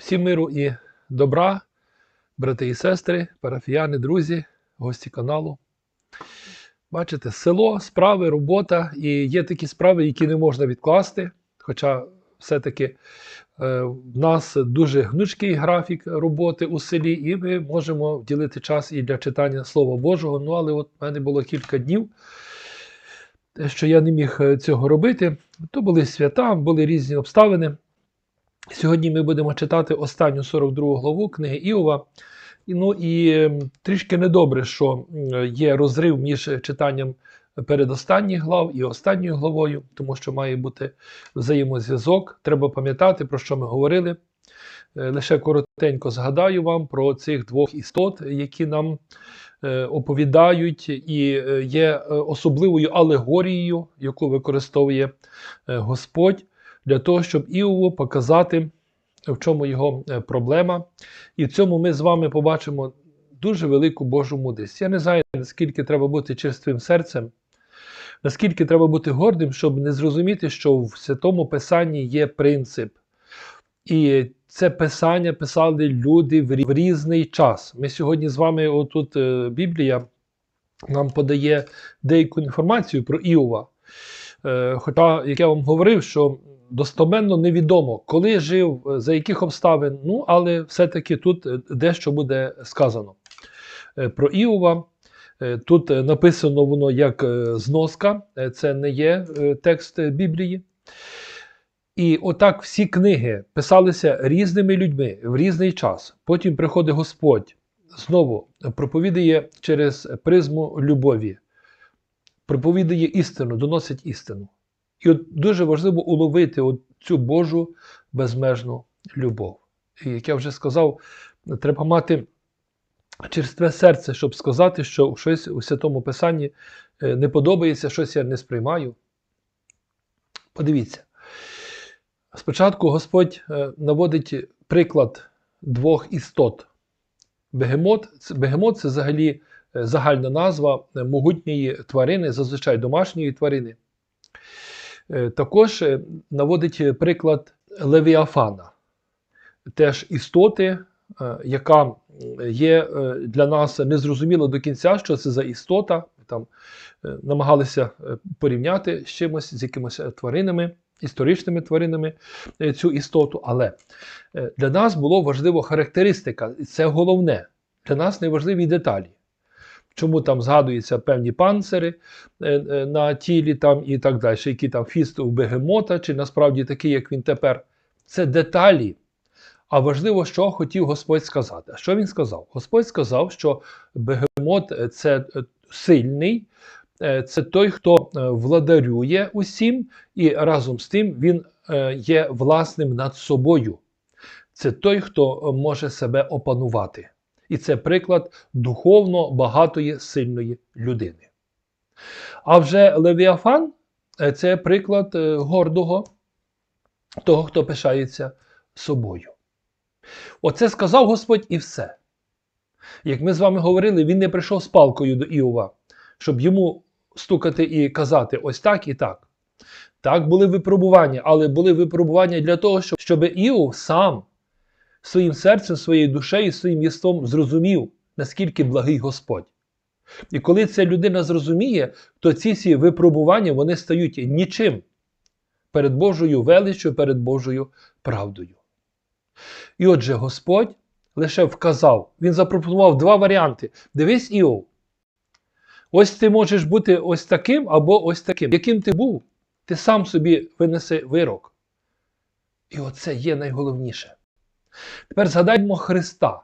Всім миру і добра, брати і сестри, парафіяни, друзі, гості каналу. Бачите, село, справи, робота, і є такі справи, які не можна відкласти. Хоча все-таки е, в нас дуже гнучкий графік роботи у селі, і ми можемо вділити час і для читання Слова Божого. Ну, але от в мене було кілька днів, е, що я не міг е, цього робити. То були свята, були різні обставини. Сьогодні ми будемо читати останню 42 главу книги Іова. Ну і ем, трішки недобре, що є розрив між читанням передостанніх глав і останньою главою, тому що має бути взаємозв'язок. Треба пам'ятати, про що ми говорили. Е, Лише коротенько згадаю вам про цих двох істот, які нам е, оповідають, і е, є особливою алегорією, яку використовує Господь для того, щоб Іову показати, в чому його е, проблема. І в цьому ми з вами побачимо дуже велику Божу мудрість. Я не знаю, наскільки треба бути чистим серцем, наскільки треба бути гордим, щоб не зрозуміти, що в Святому Писанні є принцип. І це писання писали люди в різний час. Ми сьогодні з вами, отут е, Біблія нам подає деяку інформацію про Іова. Е, Хоча, як я вам говорив, що достоменно невідомо, коли жив, е, за яких обставин, ну, але все-таки тут е, дещо буде сказано Е, про Іова. Тут написано воно як зноска, це не є текст Біблії. І отак всі книги писалися різними людьми в різний час. Потім приходить Господь, знову проповідає через призму любові, проповідає істину, доносить істину. І от дуже важливо уловити от цю Божу безмежну любов. І як я вже сказав, треба мати черстве серце, щоб сказати, що щось у Святому Писанні е, не подобається, щось я не сприймаю. Подивіться. Спочатку Господь е, наводить приклад двох істот. Бегемот, бегемот це взагалі е, загальна назва могутньої тварини, зазвичай домашньої тварини. Е, Також е, наводить приклад Левіафана, теж істоти, е, яка є е, для нас незрозуміло до кінця, що це за істота. Там е, намагалися е, порівняти з чимось, з якимось е, тваринами, історичними тваринами е, цю істоту. Але е, для нас було важливо характеристика, і це головне. Для нас не важливі деталі. Чому там згадуються певні панцири е, е, на тілі там і так далі, які там фіст у бегемота, чи насправді такий, як він тепер. Це деталі. А важливо, що хотів Господь сказати. А що він сказав? Господь сказав, що бегемот е, це сильний, це той, хто владарює усім, і разом з тим він є власним над собою. Це той, хто може себе опанувати. І це приклад духовно багатої сильної людини. А вже Левіафан е, це приклад е, гордого, того, хто пишається собою. Оце сказав Господь і все. Як ми з вами говорили, він не прийшов з палкою до Іова, щоб йому стукати і казати ось так і так. Так, були випробування, але були випробування для того, щоб, щоб Іов сам своїм серцем, своєю душею, своїм єством зрозумів, наскільки благий Господь. І коли ця людина зрозуміє, то ці всі випробування вони стають нічим перед Божою величчю, перед Божою правдою. І отже, Господь лише вказав, він запропонував два варіанти. Дивись, Іов, ось ти можеш бути ось таким або ось таким. Яким ти був, ти сам собі винеси вирок. І оце є найголовніше. Тепер згадаймо Христа.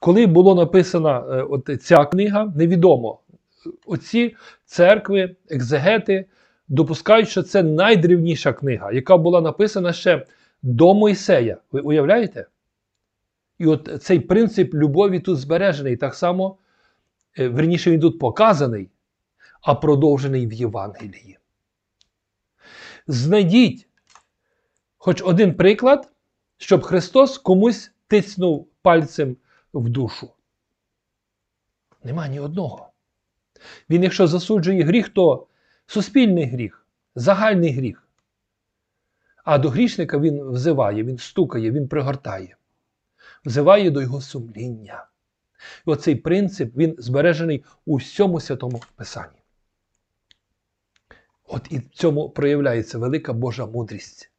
Коли була написана е, от ця книга, невідомо. Оці церкви, екзегети допускають, що це найдрівніша книга, яка була написана ще до Мойсея. Ви уявляєте? І от цей принцип любові тут збережений. Так само, е, верніше, він тут показаний, а продовжений в Євангелії. Знайдіть хоч один приклад, щоб Христос комусь тицнув пальцем в душу. Нема ні одного. Він, якщо засуджує гріх, то суспільний гріх, загальний гріх. А до грішника він взиває, він стукає, він пригортає, взиває до його сумління. І оцей принцип він збережений у всьому святому Писанні. От і в цьому проявляється велика Божа мудрість.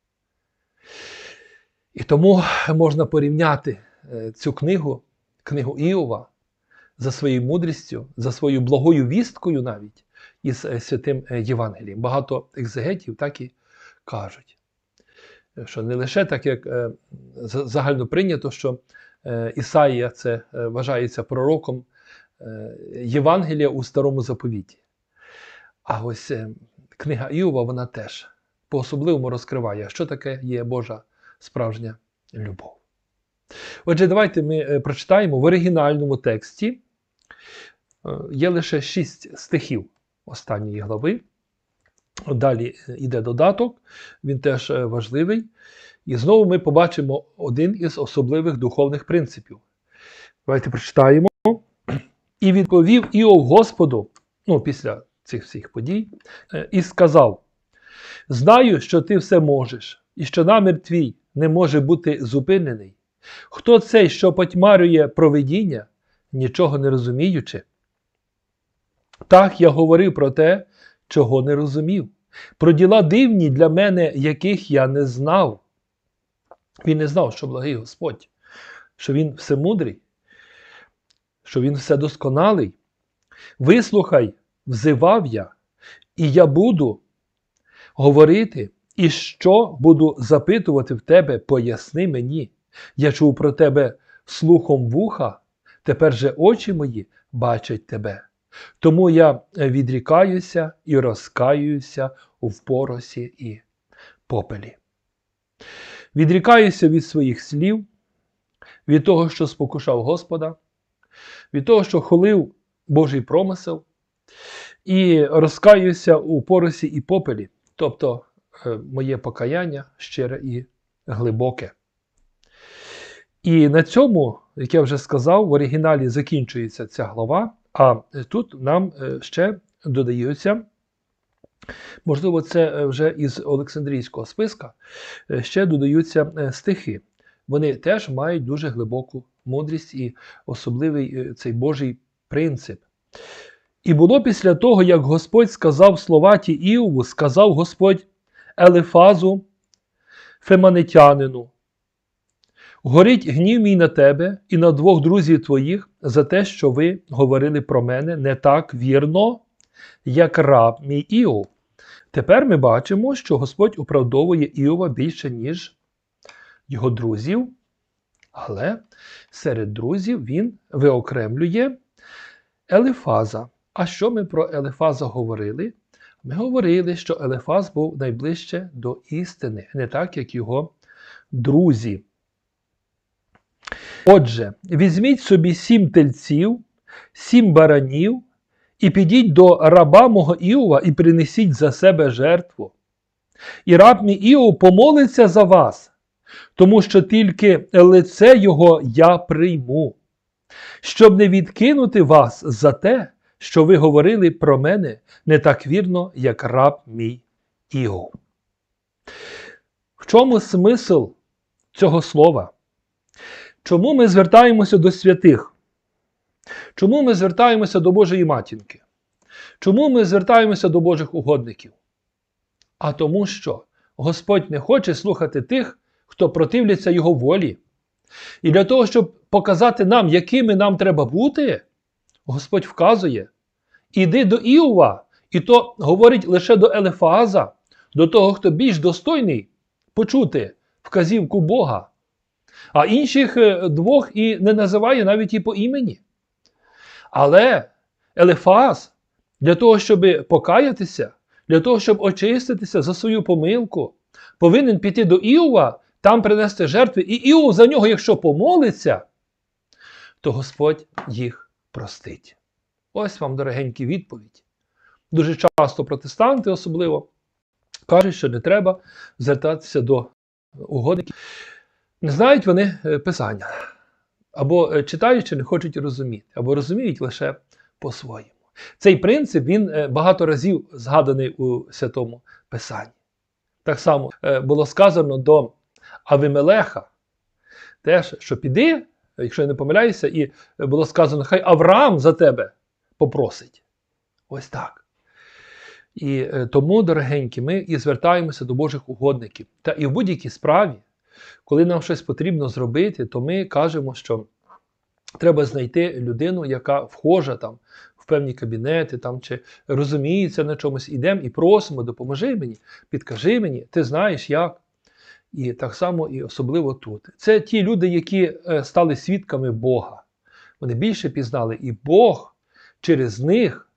І тому можна порівняти е, цю книгу, книгу Іова, за своєю мудрістю, за своєю благою вісткою навіть із е, святим е, Євангелієм. Багато екзегетів так і кажуть, що не лише так, як загально прийнято, що Ісаїя це вважається пророком Євангелія у Старому Заповіті. А ось книга Іова, вона теж по-особливому розкриває, що таке є Божа справжня любов. Отже, давайте ми е, прочитаємо в оригінальному тексті. Е, Є лише шість стихів останньої глави. Далі е, йде додаток, він теж е, важливий. І знову ми побачимо один із особливих духовних принципів. Давайте прочитаємо. І відповів Іов Господу, ну, після цих всіх подій, е, і сказав: Знаю, що ти все можеш, і що намір твій не може бути зупинений. Хто цей, що потьмарює провидіння, нічого не розуміючи? Так я говорив про те, чого не розумів, про діла дивні для мене, яких я не знав. Він не знав, що благий Господь, що Він всемудрий, що Він вседосконалий. Вислухай, взивав я, і я буду говорити, і що буду запитувати в тебе, поясни мені. Я чув про тебе слухом вуха, тепер же очі мої бачать тебе. Тому я відрікаюся і розкаюся в поросі і попелі. Відрікаюся від своїх слів, від того, що спокушав Господа, від того, що холив Божий промисел, і розкаюся у поросі і попелі, тобто моє покаяння щире і глибоке. І на цьому, як я вже сказав, в оригіналі закінчується ця глава, а тут нам е, ще додаються, можливо, це е, вже із Олександрійського списка, е, ще додаються е, стихи. Вони теж мають дуже глибоку мудрість і особливий е, цей Божий принцип. І було після того, як Господь сказав слова ті Іову, сказав Господь Елефазу, Феманитянину, Горить гнів мій на тебе і на двох друзів твоїх за те, що ви говорили про мене не так вірно, як раб мій Іов. Тепер ми бачимо, що Господь оправдовує Іова більше, ніж його друзів, але серед друзів він виокремлює Елефаза. А що ми про Елефаза говорили? Ми говорили, що Елефаз був найближче до істини, не так, як його друзі. Отже, візьміть собі сім тельців, сім баранів, і підіть до раба мого Іова і принесіть за себе жертву. І раб мій Іов помолиться за вас, тому що тільки лице його я прийму, щоб не відкинути вас за те, що ви говорили про мене не так вірно, як раб мій Іов. В чому смисл цього слова? Чому ми звертаємося до святих? Чому ми звертаємося до Божої матінки? Чому ми звертаємося до Божих угодників? А тому, що Господь не хоче слухати тих, хто противляться Його волі. І для того, щоб показати нам, якими нам треба бути, Господь вказує: іди до Іова, і то говорить лише до Елефааза, до того, хто більш достойний почути вказівку Бога. А інших е, двох і не називає навіть і по імені. Але Елефаз для того, щоб покаятися, для того, щоб очиститися за свою помилку, повинен піти до Іова, там принести жертви, і Іов за нього, якщо помолиться, то Господь їх простить. Ось вам, дорогенькі, відповідь. Дуже часто протестанти особливо кажуть, що не треба звертатися до угодників. Не знають вони е, Писання. Або е, читають, чи не хочуть розуміти, або розуміють лише по-своєму. Цей принцип він е, багато разів згаданий у Святому Писанні. Так само було сказано до Авимелеха, теж, що піди, якщо я не помиляюся, і було сказано, хай Авраам за тебе попросить. Ось так. І е, тому, дорогенькі, ми і звертаємося до Божих угодників. Та і в будь-якій справі, коли нам щось потрібно зробити, то ми кажемо, що треба знайти людину, яка вхожа там в певні кабінети там, чи розуміється на чомусь, ідемо і просимо, допоможи мені, підкажи мені, ти знаєш як. І так само і особливо тут. Це ті люди, які е, стали свідками Бога. Вони більше пізнали, і Бог через них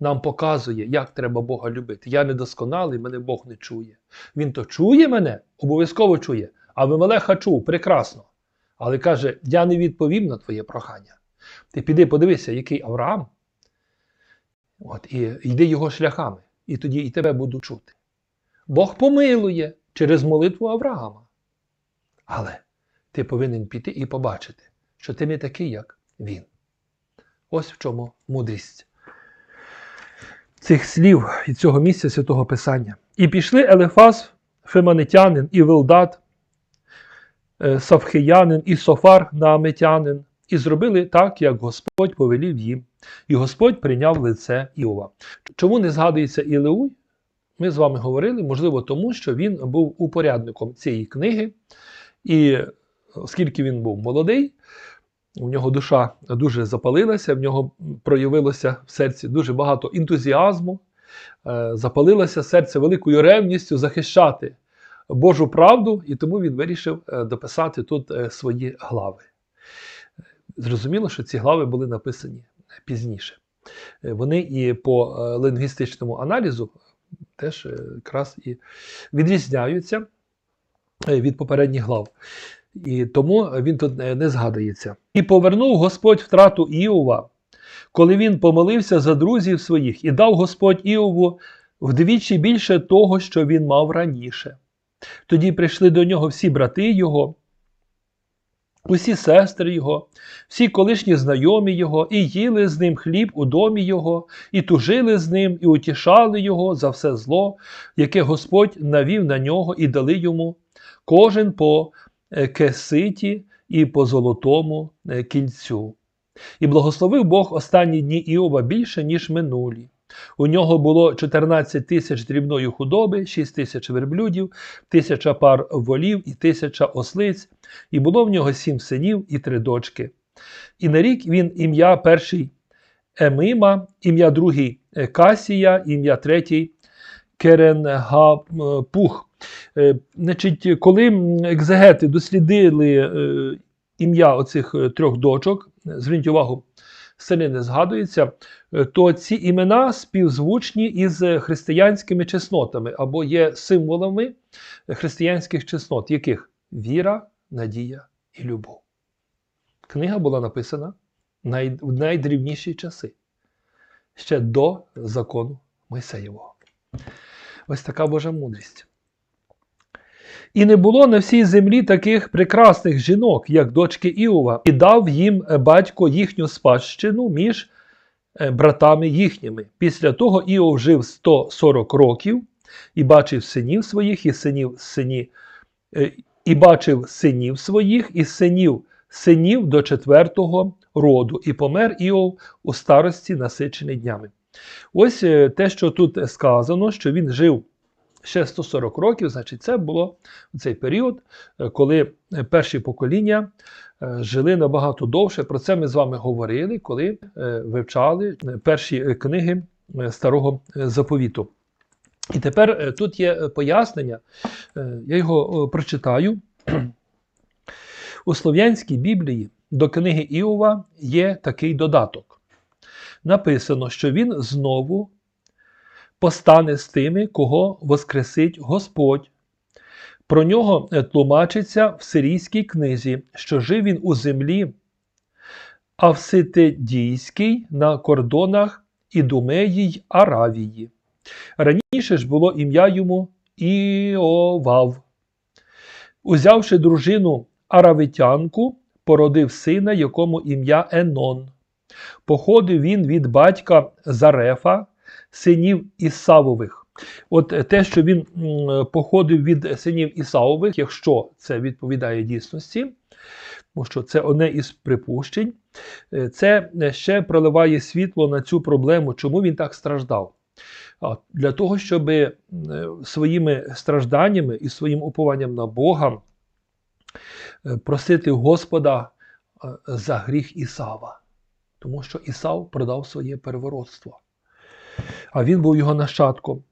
нам показує, як треба Бога любити. Я недосконалий, мене Бог не чує. Він то чує мене, обов'язково чує. А Вимелеха чув, прекрасно. Але каже: я не відповім на твоє прохання. Ти піди подивися, який Авраам. От, І йди його шляхами, і тоді і тебе буду чути. Бог помилує через молитву Авраама. Але ти повинен піти і побачити, що ти не такий, як він. Ось в чому мудрість цих слів і цього місця святого Писання. І пішли Елефаз, Феманитянин, і Вилдат, е, Савхиянин, і Софар Нааметянин, і зробили так, як Господь повелів їм. І Господь прийняв лице Іова. Чому не згадується Ілеуй? Ми з вами говорили, можливо, тому що він був упорядником цієї книги, і оскільки він був молодий, у нього душа дуже запалилася, в нього проявилося в серці дуже багато ентузіазму, е, запалилося серце великою ревністю захищати Божу правду, і тому він вирішив е, дописати тут е, свої глави. Зрозуміло, що ці глави були написані пізніше. Вони і по лингвістичному аналізу теж якраз і відрізняються від попередніх глав. І тому він тут не згадується. І повернув Господь втрату Іова, коли він помолився за друзів своїх, і дав Господь Іову вдвічі більше того, що він мав раніше. Тоді прийшли до нього всі брати його, усі сестри його, всі колишні знайомі його, і їли з ним хліб у домі його, і тужили з ним, і утішали його за все зло, яке Господь навів на нього, і дали йому кожен по кеситі і по золотому кільцю. І благословив Бог останні дні Іова більше, ніж минулі. У нього було 14 тисяч дрібної худоби, 6 тисяч верблюдів, тисяча пар волів і тисяча ослиць, і було в нього сім синів і три дочки. І на рік він ім'я перший Емима, ім'я другий Касія, ім'я третій Керенгапух. Е, значить, Коли екзегети дослідили е, ім'я оцих е, трьох дочок, зверніть увагу, сини не згадується, то ці імена співзвучні із християнськими чеснотами або є символами християнських чеснот, яких віра, надія і любов. Книга була написана в найдрівніші часи, ще до закону Мойсеєвого. Ось така Божа мудрість. І не було на всій землі таких прекрасних жінок, як дочки Іова, і дав їм батько їхню спадщину між е, братами їхніми. Після того Іов жив 140 років і бачив синів своїх, і синів сині, е, і бачив синів своїх, і синів синів до четвертого роду, і помер Іов у старості, насичений днями. Ось е, те, що тут сказано, що він жив ще 140 років, значить, це було цей період, е, коли перші покоління е, жили набагато довше. Про це ми з вами говорили, коли вивчали перші книги старого заповіту. І тепер тут є пояснення, я його прочитаю. У Слов'янській Біблії до книги Іова є такий додаток написано, що він знову постане з тими, кого воскресить Господь. Про нього е, тлумачиться в сирійській книзі, що жив він у землі, Авситидійській на кордонах Ідумеї й Аравії. Раніше ж було ім'я йому Іовав. Узявши дружину Аравитянку, породив сина, якому ім'я Енон. Походив він від батька Зарефа, синів Ісавових. От е, те, що він походив від синів Ісаових, якщо це відповідає дійсності, тому що це одне із припущень, е, це ще проливає світло на цю проблему, чому він так страждав. Для того, щоб е, своїми стражданнями і своїм упованням на Бога е, просити Господа е, за гріх Ісава. Тому що Ісав продав своє первородство, а він був його нащадком.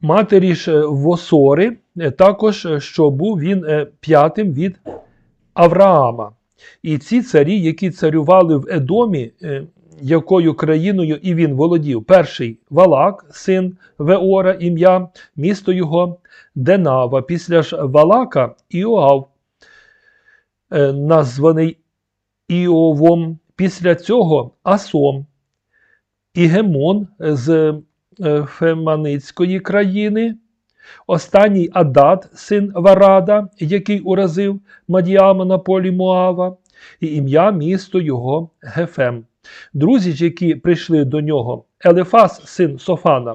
Матері ж Восори е, також, е, що був він е, п'ятим від Авраама. І ці царі, які царювали в Едомі, е, якою країною і він володів, перший Валак, син Веора, ім'я, місто його Денава. Після ж Валака Іоав, е, названий Іовом, після цього Асом, Ігемон з е, Феманицької країни, останній Адат, син Варада, який уразив Мадіама на полі Моава, і ім'я місто його Гефем. Друзі ж, які прийшли до нього, Елефас, син Софана,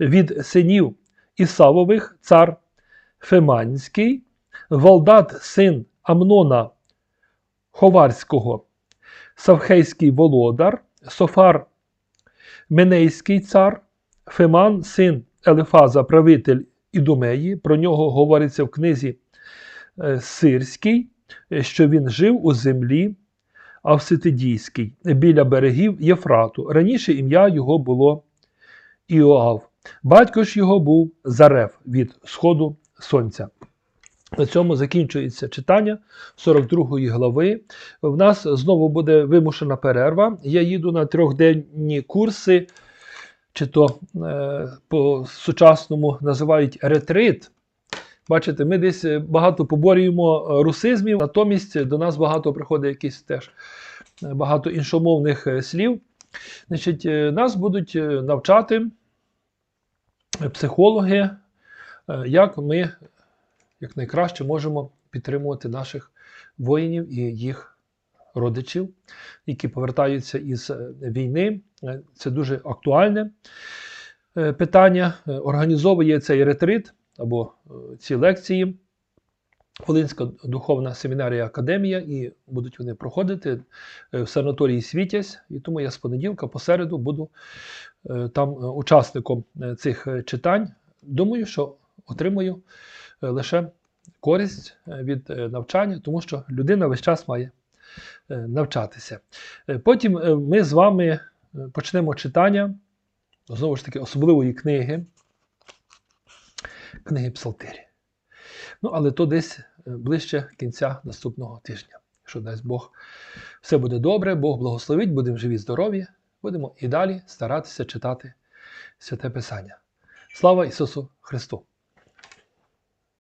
від синів Ісавових, цар Феманський, Валдат, син Амнона Ховарського, Савхейський володар, Софар Менейський цар, Феман, син Елефаза, правитель Ідумеї. Про нього говориться в книзі е, Сирській, е, що він жив у землі Авситидійській, біля берегів Єфрату. Раніше ім'я його було Іоав. Батько ж його був Зарев від сходу сонця. На цьому закінчується читання 42 глави. В нас знову буде вимушена перерва. Я їду на трьохденні курси, чи то е, по сучасному називають ретрит. Бачите, ми десь багато поборюємо русизмів, натомість до нас багато приходить якісь теж е, багато іншомовних е, слів. Значить, е, нас будуть навчати психологи, як ми якнайкраще можемо підтримувати наших воїнів і їх родичів, які повертаються із е, війни. Е, Це дуже актуальне е, питання. Організовує цей ретрит або ці лекції. Волинська духовна семінарія Академія, і будуть вони проходити в санаторії Світязь. І тому я з понеділка по середу буду там учасником цих читань. Думаю, що отримую лише користь е, від е, навчання, тому що людина весь час має е, навчатися. Е, Потім е, ми з вами е, почнемо читання знову ж таки особливої книги, книги Псалтирі. Ну, але то десь е, ближче кінця наступного тижня. Якщо дасть Бог, все буде добре, Бог благословить, будемо живі, здорові, будемо і далі старатися читати святе Писання. Слава Ісусу Христу!